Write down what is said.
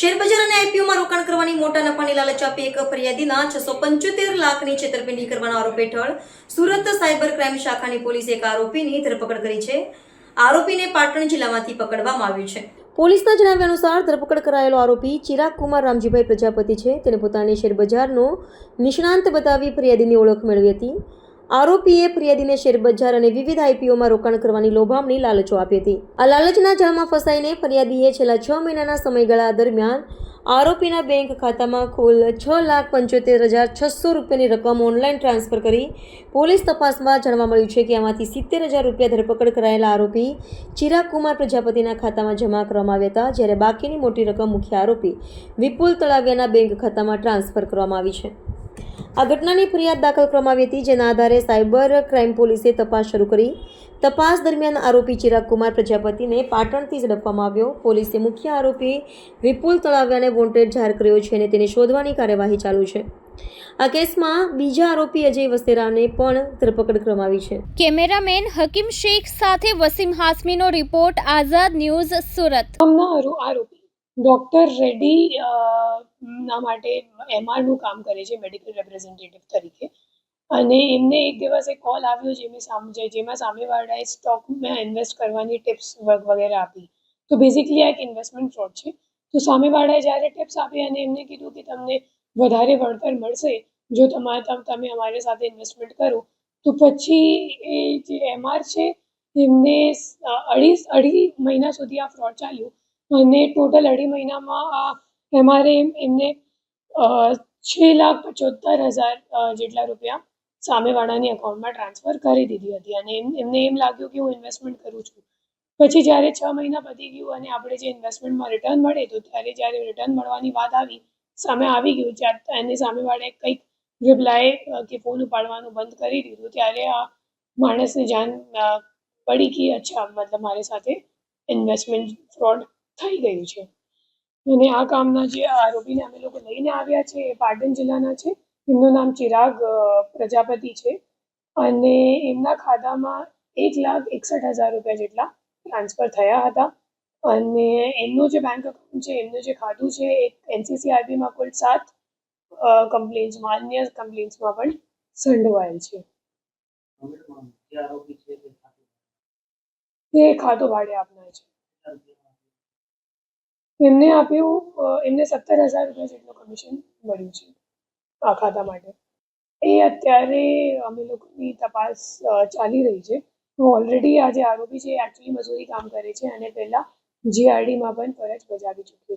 શેરબજાર અને આઈપીઓમાં રોકાણ કરવાની મોટા નફાની લાલચ આપી એક ફરિયાદીના છસો પંચોતેર લાખની છેતરપિંડી કરવાના આરોપ હેઠળ સુરત સાયબર ક્રાઇમ શાખાની પોલીસે એક આરોપીની ધરપકડ કરી છે. આરોપીને પાટણ જિલ્લામાંથી પકડવામાં આવ્યું છે. પોલીસના જણાવ્યા અનુસાર ધરપકડ કરાયેલો આરોપી ચિરાગ કુમાર રામજીભાઈ પ્રજાપતિ છે. તેને પોતાની શેરબજારનો નિષ્ણાંત બતાવી ફરિયાદીની ઓળખ મેળવી હતી. આરોપીએ ફરિયાદીને શેરબજાર અને વિવિધ આઈપીઓમાં રોકાણ કરવાની લોભામણી લાલચો આપી હતી. આ લાલચના જાળમાં ફસાઈને ફરિયાદીએ છેલ્લા છ મહિનાના સમયગાળા દરમિયાન આરોપીના બેંક ખાતામાં કુલ છ લાખ પંચોતેર હજાર છસો રૂપિયાની રકમ ઓનલાઈન ટ્રાન્સફર કરી પોલીસ તપાસમાં જાણવા મળ્યું છે કે આમાંથી સિત્તેર હજાર રૂપિયા ધરપકડ કરાયેલા આરોપી ચિરાગ કુમાર પ્રજાપતિના ખાતામાં જમા કરવામાં આવ્યા હતા, જ્યારે બાકીની મોટી રકમ મુખ્ય આરોપી વિપુલ તળાવિયાના બેંક ખાતામાં ટ્રાન્સફર કરવામાં આવી છે. આ ઘટનાની ફરિયાદ દાખલ કરવામાં આવી હતી જેના આધારે સાયબર ક્રાઇમ પોલીસે તપાસ શરૂ કરી. તપાસ દરમિયાન આરોપી ચિરાગ કુમાર પ્રજાપતિને પાટણથી ઝડપવામાં આવ્યો. પોલીસે મુખ્ય આરોપી વિપુલ તળાવ્યાને વોન્ટેડ જાહેર કર્યો છે અને તેને શોધવાની કાર્યવાહી ચાલુ છે. આ કેસમાં બીજા આરોપી અજય વસ્તેરાને પણ ધરપકડ કરવામાં આવી છે. કેમેરામેન હકીમ શેખ સાથે વસીમ હાસમીનો રિપોર્ટ આઝાદ ન્યૂઝ સુરત. આરોપી. ડૉક્ટર રેડ્ડી ના માટે એમઆરનું કામ કરે છે મેડિકલ રિપ્રેઝેન્ટેટિવ તરીકે. અને એમને એક દિવસ એક કોલ આવ્યો જેમાં સામે જેમાં સામેવાળાએ સ્ટોકમાં ઇન્વેસ્ટ કરવાની ટિપ્સ વગેરે આપી. તો બેઝિકલી આ એક ઇન્વેસ્ટમેન્ટ ફ્રોડ છે. તો સામેવાળાએ જ્યારે ટિપ્સ આપી અને એમને કીધું કે તમને વધારે વળતર મળશે, જો તમારે તમ- તમે અમારી સાથે ઇન્વેસ્ટમેન્ટ કરો, તો પછી એ જે એમઆર છે એમને અઢી અઢી મહિના સુધી આ ફ્રોડ ચાલ્યું. અને ટોટલ અઢી મહિનામાં એમઆરએ એમને છ લાખ પચોતેર હજાર જેટલા રૂપિયા સામેવાળાની એકાઉન્ટમાં ટ્રાન્સફર કરી દીધી હતી. અને એમને એમ લાગ્યું કે હું ઇન્વેસ્ટમેન્ટ કરું છું. પછી જ્યારે છ મહિના પતી ગયું અને આપણે જે ઇન્વેસ્ટમેન્ટમાં રિટર્ન મળે, તો ત્યારે જ્યારે રિટર્ન મળવાની વાત આવી, સામે આવી ગયું જ્યારે એની સામેવાળાએ કંઈક રિપ્લાય કે ફોન ઉપાડવાનું બંધ કરી દીધું, ત્યારે આ માણસને જાણ પડી કે અચ્છા, મતલબ મારી સાથે ઇન્વેસ્ટમેન્ટ ફ્રોડ થઈ ગયું છે. અને આ કામના જે આરોપીને અમે લોકો લઈને આવ્યા છે એ પાટણ જિલ્લાના છે. એમનું નામ ચિરાગ પ્રજાપતિ છે. અને એમના ખાતામાં એક લાખ એકસઠ હજાર રૂપિયા જેટલા ટ્રાન્સફર થયા હતા. અને એમનું જે બેંક અકાઉન્ટ છે એમનું જે ખાતું છે એ એનસીસીઆરબીમાં કુલ સાત કમ્પ્લેન્ટ્સમાં અન્ય કમ્પ્લેન્સમાં પણ સંડવાયેલ છે. એ ખાતું ભાડે આપનાર છે. એમને આપ્યું એમને સત્તર હજાર રૂપિયા જેટલું કમિશન મળ્યું છે આ ખાતા માટે. એ અત્યારે અમે લોકોની તપાસ ચાલી રહી છે. ઓલરેડી આ જે આરોપી છે, એ એકચ્યુઅલી મજૂરી કામ કરે છે અને પહેલાં જીઆરડીમાં પણ ફરજ બજાવી ચૂક્યો છે.